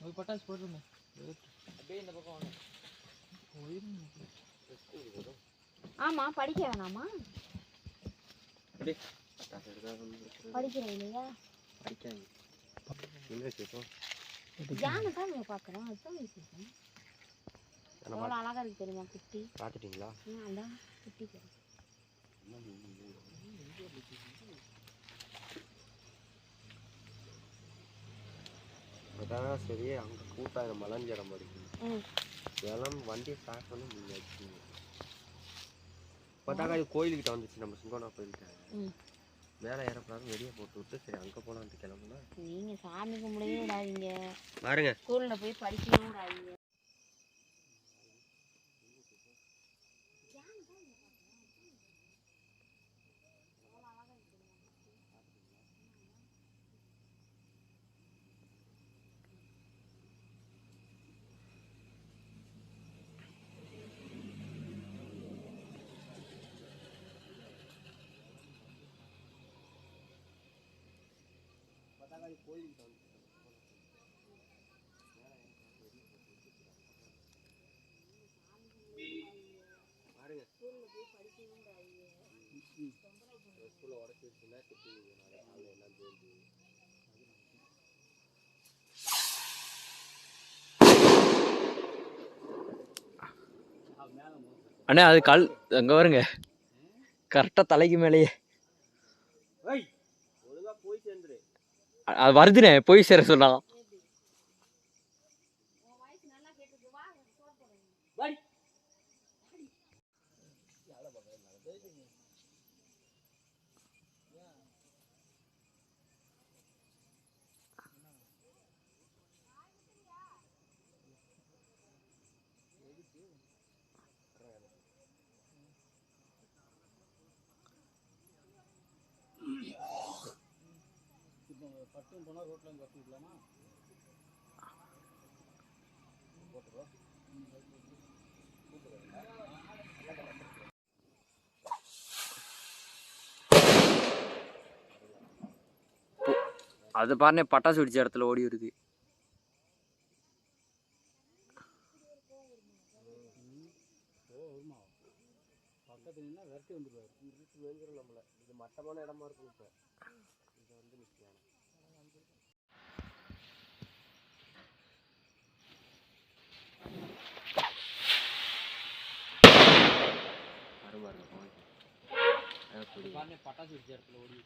ஒரு பட்டாசு போட்டுருங்க. அப்படியே இந்த பக்கம் வாங்க. ஆமா படிக்க வேணாமா. படிக்கிறேன் இல்லையா? படிக்காங்க தான் நம்ம பார்க்குறோம் அதுதான் வச்சிருக்கேன் எவ்வளோ அழகா இருக்கு தெரியுமா குட்டி? பார்த்துட்டீங்களா? ஆ, அதான் குட்டி. தெரியும் அதான் சரி அங்கே கூட்டாயிரம் மலஞ்சிடம் அடிக்குது. ம். இதெல்லாம் வண்டியை ஸ்டார்ட் பண்ண முடியாச்சு. இப்போதாங்க இது கோயிலுக்கிட்ட வந்துச்சு நம்ம சிங்கோனா கோயில்கிட்ட மேலே ஏறப்படாது வெளியே போட்டு விட்டு சரி அங்கே போகலான்ட்டு கிளம்புனா. நீங்க சாமி கும்பிடவே விடாதீங்க. பாருங்க. ஸ்கூல்ல போய் படிக்கவும் விடாதீங்க பாருங்க ஸ்கூலில் உடச்சி வச்சுன்னா நாளை எல்லாம் சேர்ந்து அண்ணே அது கால் அங்கே வருங்க. கரெக்டாக தலைக்கு மேலேயே. ஐய் போய் சேர்ந்துரு. அது வருதுனே போய் சேர சொன்னான் அது பாருண்ணே பட்டாசு வெடிச்ச இடத்துல ஓடி வருது. நம்மள. இது மட்டமான இடமா இருக்கும் இப்போ இது வந்து நிற்கலாம் வரும் பாருங்க பட்டாசு அப்படி ஒரு